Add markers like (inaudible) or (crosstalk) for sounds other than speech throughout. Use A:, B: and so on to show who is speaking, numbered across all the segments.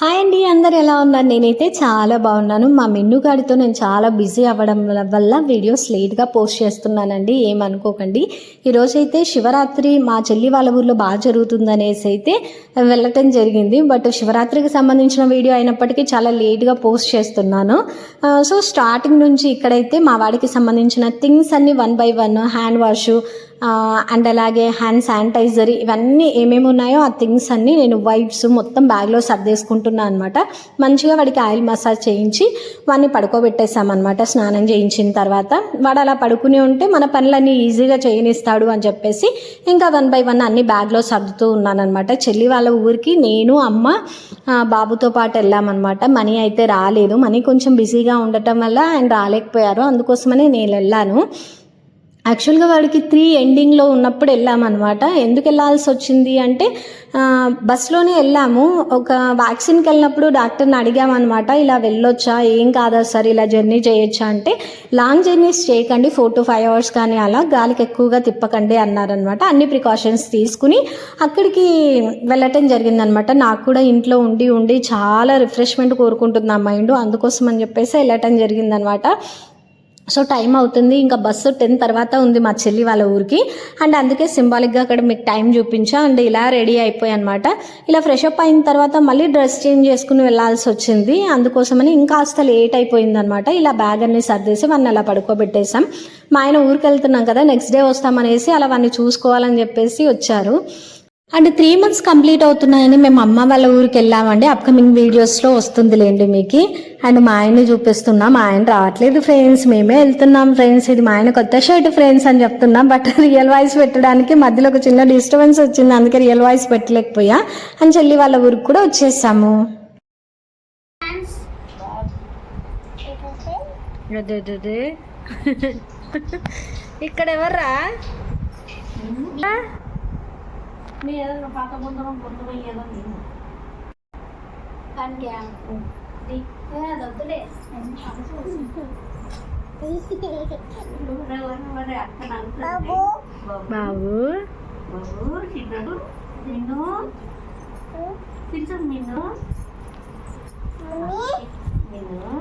A: Hi అండి అందరు ఎలా ఉన్నారు? నేనైతే చాలా బాగున్నాను. మా మెన్ను నేను చాలా బిజీ అవ్వడం వల్ల వీడియోస్ లేట్గా పోస్ట్ చేస్తున్నానండి ఏమనుకోకండి ఈరోజు అయితే శివరాత్రి మా చెల్లి వాళ్ళ ఊర్లో బాగా జరుగుతుందనేసి అయితే వెళ్ళటం జరిగింది. బట్ శివరాత్రికి సంబంధించిన వీడియో అయినప్పటికీ చాలా లేట్గా పోస్ట్ చేస్తున్నాను. సో స్టార్టింగ్ నుంచి ఇక్కడైతే మా వాడికి సంబంధించిన థింగ్స్ అన్ని one by one hand wash and అలాగే హ్యాండ్ శానిటైజర్ ఇవన్నీ ఏమేమి ఉన్నాయో ఆ థింగ్స్ అన్నీ నేను వైప్స్ మొత్తం బ్యాగ్లో సర్దేసుకుంటున్నాను అనమాట మంచిగా వాడికి ఆయిల్ మసాజ్ చేయించి వాడిని పడుకోబెట్టేసామన్నమాట స్నానం చేయించిన తర్వాత. వాడు అలా పడుకుని ఉంటే మన పనులన్నీ ఈజీగా చేయనిస్తాడు అని చెప్పేసి ఇంకా వన్ బై వన్ అన్ని బ్యాగ్లో సర్దుతూ ఉన్నానమాట చెల్లి వాళ్ళ ఊరికి నేను అమ్మ బాబుతో పాటు వెళ్ళామన్నమాట మనీ అయితే రాలేదు. మనీ కొంచెం బిజీగా ఉండటం వల్ల ఆయన రాలేకపోయారు. అందుకోసమని నేను వెళ్ళాను. యాక్చువల్గా వాడికి త్రీ ఎండింగ్లో ఉన్నప్పుడు వెళ్ళామన్నమాట. ఎందుకు వెళ్ళాల్సి వచ్చింది అంటే బస్సులోనే బస్లోనే వెళ్ళాము. ఒక వ్యాక్సిన్కి వెళ్ళినప్పుడు డాక్టర్ని అడిగామన్నమాట ఇలా వెళ్ళొచ్చా? ఏం కాదా సార్ ఇలా జర్నీ చేయొచ్చా? అంటే లాంగ్ జర్నీస్ చేయకండి. ఫోర్ టు ఫైవ్ అవర్స్ కానీ అలా గాలికి ఎక్కువగా తిప్పకండి అన్నారనమాట అన్ని ప్రికాషన్స్ తీసుకుని అక్కడికి వెళ్ళటం జరిగిందనమాట నాకు కూడా ఇంట్లో ఉండి ఉండి చాలా రిఫ్రెష్మెంట్ కోరుకుంటుంది నా మైండ్ అందుకోసం అని చెప్పేసి వెళ్ళటం జరిగిందనమాట సో టైం అవుతుంది. ఇంకా బస్సు టెన్ తర్వాత ఉంది మా చెల్లి వాళ్ళ ఊరికి. అండ్ అందుకే సింబాలిక్గా అక్కడ మీకు టైం చూపించా. అండ్ ఇలా రెడీ అయిపోయి అనమాట ఇలా ఫ్రెష్ అప్ అయిన తర్వాత మళ్ళీ డ్రెస్ చేంజ్ చేసుకుని వెళ్ళాల్సి వచ్చింది. అందుకోసమని ఇంకా ఇంకాస్త లేట్ అయిపోయింది అనమాట ఇలా బ్యాగ్ అన్ని సర్దేసి వాడిని అలా పడుకోబెట్టేశాం. మా ఆయన ఊరికి వెళ్తున్నాం కదా నెక్స్ట్ డే వస్తామనేసి అలా వాడిని చూసుకోవాలని చెప్పేసి వచ్చారు. అండ్ త్రీ మంత్స్ కంప్లీట్ అవుతున్నాయని మేము అమ్మ వాళ్ళ ఊరికి వెళ్ళామండి. అప్కమింగ్ వీడియోస్లో వస్తుందిలేండి మీకు. అండ్ మా ఆయన్ని చూపిస్తున్నాం. మా ఆయన రావట్లేదు ఫ్రెండ్స్ మేమే వెళ్తున్నాం ఫ్రెండ్స్ ఇది మా ఆయన కొత్త షర్ట్ ఫ్రెండ్స్ అని చెప్తున్నాం. బట్ రియల్ వాయిస్ పెట్టడానికి మధ్యలో ఒక చిన్న డిస్టర్బెన్స్ వచ్చింది. అందుకే రియల్ వాయిస్ పెట్టలేకపోయా. అని చెల్లి వాళ్ళ ఊరికి కూడా వచ్చేసాము. (laughs) ఇక్కడ ఎవర్రా
B: మీ ఏదైనా పాత బుద్ధం బుద్ధం ఏదో నేను కానీ వద్దులే. బాబు.
A: బాబు.
B: చిన్నాడు నిన్ను. పిలిచాను నిన్ను. నిన్ను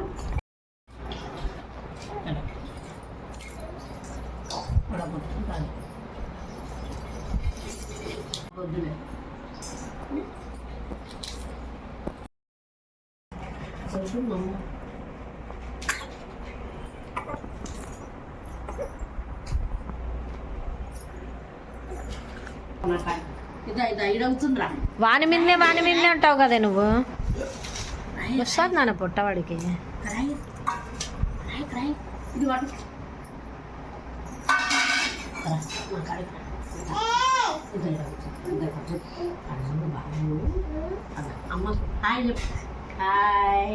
B: వద్దులే కొంచెం నమ్ము ఇదా ఇదా ఇడవుతుందిరా
A: వాని మీదనే వాని మీదనే ఉంటావు కదా నువ్వు వస్తుంది నాన్న పుట్టవాడికి
B: అమ్మ హాయ్ చెప్పు హాయ్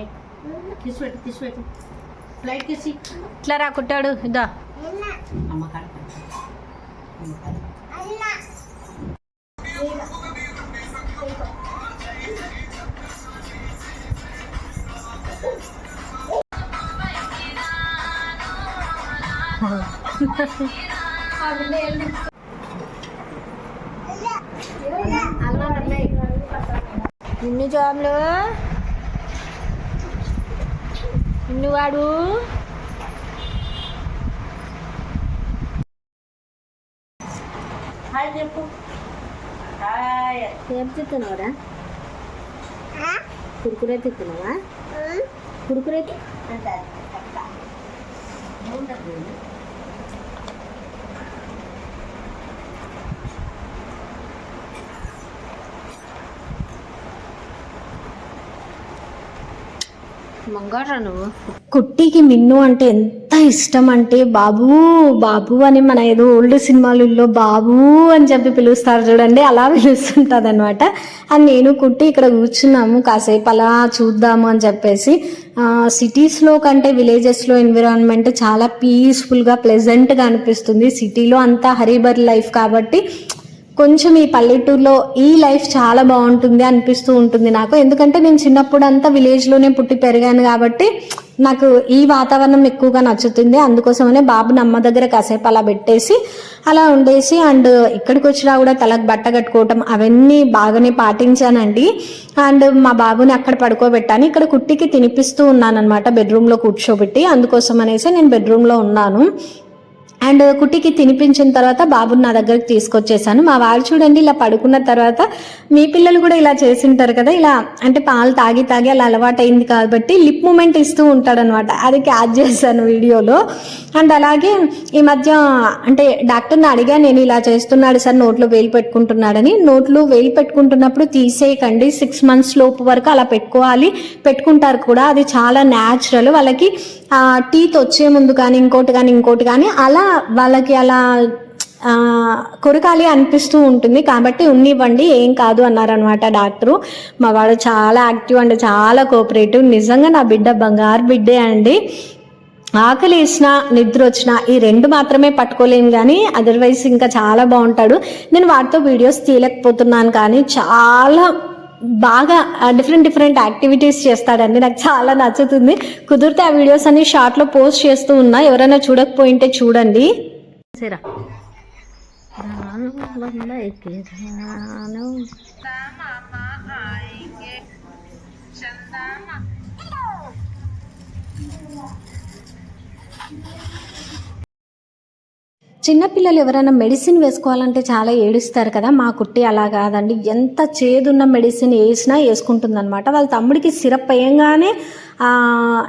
B: తీసిపెట్టు తీసిపెట్టు ఫ్లైట్ కేసి
A: ఇట్లా రా కుట్టాడు ఇదా. నిన్ను (laughs) జాములు? నిన్ను వాడు
B: హాయ్ చెప్పు. హాయ్.
A: ఏం తిత్తున్నావురా కురుకురే తిత్తున్నావా కురుకురే మంగారా నువ్వు. కుట్టికి మిన్ను అంటే ఎంత ఇష్టం అంటే బాబు బాబు అని మన ఏదో ఓల్డ్ సినిమాలలో బాబు అని చెప్పి పిలుస్తారు చూడండి అలా పిలుస్తుంటుంది అనమాట అని నేను కుట్టి ఇక్కడ కూర్చున్నాము కాసేపు అలా చూద్దాము అని చెప్పేసి. సిటీస్లో కంటే విలేజెస్లో ఎన్విరాన్మెంట్ చాలా పీస్ఫుల్గా ప్లెజెంట్గా అనిపిస్తుంది. సిటీలో అంతా హరీబర్ లైఫ్ కాబట్టి కొంచెం ఈ పల్లెటూరులో ఈ లైఫ్ చాలా బాగుంటుంది అనిపిస్తూ ఉంటుంది నాకు. ఎందుకంటే నేను చిన్నప్పుడు అంతా విలేజ్లోనే పుట్టి పెరిగాను కాబట్టి నాకు ఈ వాతావరణం ఎక్కువగా నచ్చుతుంది. అందుకోసమనే బాబుని అమ్మ దగ్గర కాసేపు అలా పెట్టేసి అలా ఉండేసి అండ్ ఇక్కడికి వచ్చినా కూడా తలకు బట్ట కట్టుకోవటం అవన్నీ బాగానే పాటించానండి. అండ్ మా బాబుని అక్కడ పడుకోబెట్టాను. ఇక్కడ కుట్టికి తినిపిస్తూ ఉన్నాను అనమాట బెడ్రూమ్లో కూర్చోబెట్టి అందుకోసం అనేసి నేను బెడ్రూమ్లో ఉన్నాను. అండ్ కుట్టికి తినిపించిన తర్వాత బాబుని నా దగ్గరికి తీసుకొచ్చేసాను. మా వారు చూడండి ఇలా పడుకున్న తర్వాత మీ పిల్లలు కూడా ఇలా చేసింటారు కదా ఇలా అంటే పాలు తాగి తాగి అలా అలవాటైంది కాబట్టి లిప్ మూమెంట్ ఇస్తూ ఉంటాడనమాట అది క్యాచ్ చేశాను వీడియోలో. అండ్ అలాగే ఈ మధ్య అంటే డాక్టర్ని అడిగా నేను ఇలా చేస్తున్నాడు సార్ నోట్లో వేలు పెట్టుకుంటున్నాడని. నోట్లో వేలు పెట్టుకుంటున్నప్పుడు తీసేయకండి సిక్స్ మంత్స్ లోపు వరకు అలా పెట్టుకోవాలి. పెట్టుకుంటారు కూడా అది చాలా న్యాచురల్ వాళ్ళకి టీత్ వచ్చే ముందు కానీ ఇంకోటి కానీ ఇంకోటి కానీ అలా వాళ్ళకి అలా కొరకాలి అనిపిస్తూ ఉంటుంది. కాబట్టి ఉన్నివ్వండి ఏం కాదు అన్నారనమాట డాక్టరు. మా వాడు చాలా యాక్టివ్ అండి చాలా కోఆపరేటివ్. నిజంగా నా బిడ్డ బంగారు బిడ్డే అండి. ఆకలి వేసినా నిద్ర వచ్చినా ఈ రెండు మాత్రమే పట్టుకోలేము కానీ అదర్వైజ్ ఇంకా చాలా బాగుంటాడు. నేను వాటితో వీడియోస్ తీయలేకపోతున్నాను కానీ చాలా బాగా డిఫరెంట్ డిఫరెంట్ యాక్టివిటీస్ చేస్తాడండి. నాకు చాలా నచ్చుతుంది. కుదిరితే ఆ వీడియోస్ అన్ని షార్ట్లో పోస్ట్ చేస్తూ ఉన్నా. ఎవరైనా చూడకపోయింటే చూడండి.
B: సరే Thank you.
A: చిన్నపిల్లలు ఎవరైనా మెడిసిన్ వేసుకోవాలంటే చాలా ఏడుస్తారు కదా. మా కుట్టి అలా కాదండి. ఎంత చేదున్న మెడిసిన్ వేసినా వేసుకుంటుందన్నమాట. వాళ్ళ తమ్ముడికి సిరప్ వేయంగానే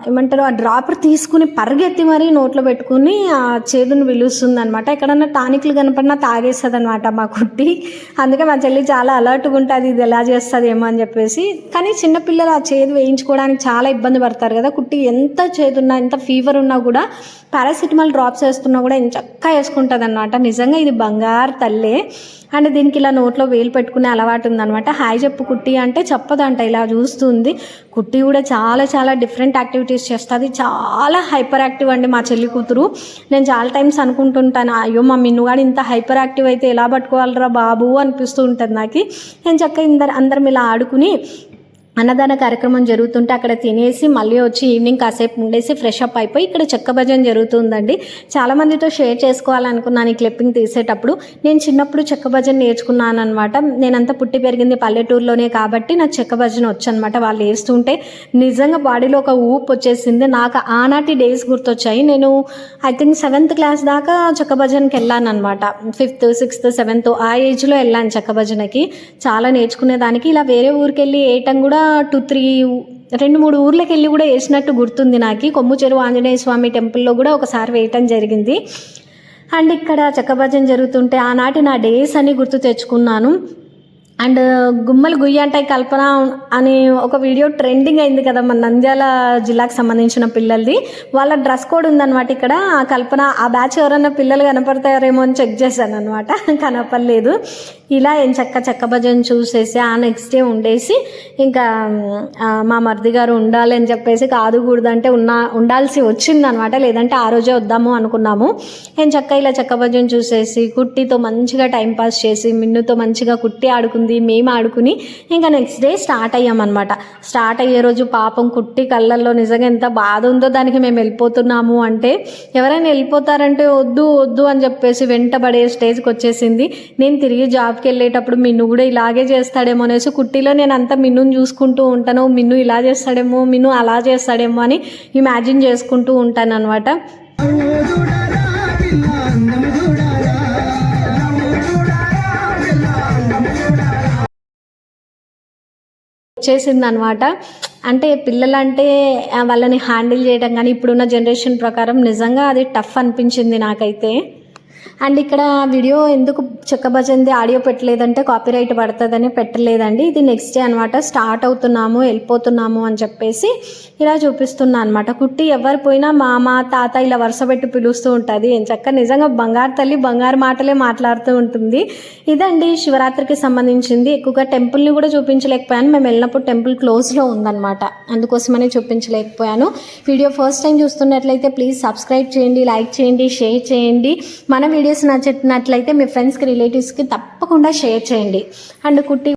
A: ఏమంటారు ఆ డ్రాపర్ తీసుకుని పరిగెత్తి మరీ నోట్లో పెట్టుకుని ఆ చేదుని పిలుస్తుంది అనమాట ఎక్కడన్నా టానిక్లు కనపడినా తాగేస్తుంది అనమాట మా కుట్టి. అందుకే మా చెల్లి చాలా అలర్ట్గా ఉంటుంది ఇది ఎలా చేస్తుంది ఏమో అని చెప్పేసి. కానీ చిన్నపిల్లలు ఆ చేదు వేయించుకోవడానికి చాలా ఇబ్బంది పడతారు కదా. కుట్టి ఎంత చేదున్నా ఎంత ఫీవర్ ఉన్నా కూడా పారాసిటమాల్ డ్రాప్స్ వేస్తున్నా కూడా ఎంత వేసుకుంటుంది అనమాట నిజంగా ఇది బంగారు తల్లే. అండ్ దీనికి ఇలా నోట్లో వేలు పెట్టుకునే అలవాటు ఉందనమాట హాయ్ చెప్పు కుట్టి అంటే చెప్పదంట ఇలా చూస్తుంది. కుట్టి కూడా చాలా చాలా డిఫరెంట్ యాక్టివిటీస్ చేస్తుంది. చాలా హైపర్ యాక్టివ్ అండి మా చెల్లి కూతురు. నేను చాలా టైమ్స్ అనుకుంటుంటాను అయ్యో మా మిన్ను కానీ ఇంత హైపర్ యాక్టివ్ అయితే ఎలా పట్టుకోవాలరా బాబు? అనిపిస్తూ ఉంటుంది నాకు. నేను చక్కగా ఇందరు అందరం ఇలా ఆడుకుని అన్నదాన కార్యక్రమం జరుగుతుంటే అక్కడ తినేసి మళ్ళీ వచ్చి ఈవినింగ్ కాసేపు ఉండేసి ఫ్రెష్ అప్ అయిపోయి ఇక్కడ చెక్క భజన జరుగుతుందండి. చాలా మందితో షేర్ చేసుకోవాలనుకున్నాను ఈ క్లిప్పింగ్ తీసేటప్పుడు. నేను చిన్నప్పుడు చెక్క భజన నేర్చుకున్నాను అనమాట నేనంతా పుట్టి పెరిగింది పల్లెటూరులోనే కాబట్టి నాకు చెక్క భజన వచ్చనమాట వాళ్ళు వేస్తుంటే నిజంగా బాడీలో ఒక ఊపు వచ్చేసింది. నాకు ఆనాటి డేస్ గుర్తొచ్చాయి. నేను ఐ థింక్ సెవెంత్ క్లాస్ దాకా చెక్క భజనకి వెళ్ళాను అనమాట ఫిఫ్త్ సిక్స్త్ సెవెంత్ ఆ ఏజ్లో వెళ్ళాను చెక్క భజనకి. చాలా నేర్చుకునేదానికి. ఇలా వేరే ఊరికి వెళ్ళి వేయటం కూడా టూ త్రీ రెండు మూడు ఊర్లకు వెళ్ళి కూడా వేసినట్టు గుర్తుంది నాకు. కొమ్ము చెరువు ఆంజనేయ స్వామి టెంపుల్లో కూడా ఒకసారి వేయటం జరిగింది. అండ్ ఇక్కడ చక్కభజన జరుగుతుంటే ఆనాటి నా డేస్ అని గుర్తు తెచ్చుకున్నాను. అండ్ గుమ్మలు గుయ్యంటాయి కల్పన అని ఒక వీడియో ట్రెండింగ్ అయింది కదా మన నంద్యాల జిల్లాకు సంబంధించిన పిల్లలది. వాళ్ళ డ్రెస్ కోడ్ ఉందన్నమాట ఇక్కడ. ఆ కల్పన ఆ బ్యాచ్ ఎవరైనా పిల్లలు కనపడతారేమో అని చెక్ చేశాను అనమాట (laughs) కనపడలేదు. ఇలా ఏం చక్క చెక్క భజన చూసేసి ఆ నెక్స్ట్ డే ఉండేసి ఇంకా మా మరిది గారు ఉండాలి అని చెప్పేసి కాదు కూడదంటే ఉన్న ఉండాల్సి వచ్చింది అనమాట లేదంటే ఆ రోజే వద్దాము అనుకున్నాము. ఏం చక్క ఇలా చెక్క భజన చూసేసి కుట్టితో మంచిగా టైం పాస్ చేసి మిన్నుతో మంచిగా కుట్టి ఆడుకుంది మేము ఆడుకుని ఇంకా నెక్స్ట్ డే స్టార్ట్ అయ్యామన్నమాట. స్టార్ట్ అయ్యే రోజు పాపం కుట్టి కళ్ళల్లో నిజంగా ఎంత బాధ ఉందో దానికి మేము వెళ్ళిపోతున్నాము అంటే ఎవరైనా వెళ్ళిపోతారంటే వద్దు వద్దు అని చెప్పేసి వెంటబడే స్టేజ్కి వచ్చేసింది. నేను తిరిగి జాబ్కి వెళ్ళేటప్పుడు మిన్ను కూడా ఇలాగే చేస్తాడేమో అనేసి కుట్టిలో నేను అంతా మిన్నుని చూసుకుంటూ ఉంటాను. మిన్ను ఇలా చేస్తాడేమో మిన్ను అలా చేస్తాడేమో అని ఇమాజిన్ చేసుకుంటూ ఉంటాను అనమాట వచ్చేసింది అనమాట అంటే పిల్లలంటే వాళ్ళని హ్యాండిల్ చేయడం కానీ ఇప్పుడున్న జనరేషన్ ప్రకారం నిజంగా అది టఫ్ అనిపించింది నాకైతే. అండ్ ఇక్కడ వీడియో ఎందుకు చెక్క ఆడియో పెట్టలేదంటే కాపీరైట్ పడుతుందని పెట్టలేదండి. ఇది నెక్స్ట్ డే అనమాట స్టార్ట్ అవుతున్నాము వెళ్ళిపోతున్నాము అని చెప్పేసి ఇలా చూపిస్తున్నా అనమాట కుట్టి ఎవరు పోయినా మామ తాత ఇలా వరుస పెట్టి పిలుస్తూ ఉంటుంది. ఏం చక్క నిజంగా బంగారు తల్లి బంగారు మాటలే మాట్లాడుతూ ఉంటుంది. ఇదండి శివరాత్రికి సంబంధించింది. ఎక్కువగా టెంపుల్ని కూడా చూపించలేకపోయాను. మేము వెళ్ళినప్పుడు టెంపుల్ క్లోజ్లో ఉందన్నమాట. అందుకోసమనే చూపించలేకపోయాను. వీడియో ఫస్ట్ టైం చూస్తున్నట్లయితే ప్లీజ్ సబ్స్క్రైబ్ చేయండి లైక్ చేయండి షేర్ చేయండి. మన వీడియోస్ నచ్చినట్లయితే మీ ఫ్రెండ్స్కి రిలేటివ్స్కి తప్పకుండా షేర్ చేయండి. అండ్ కుట్టి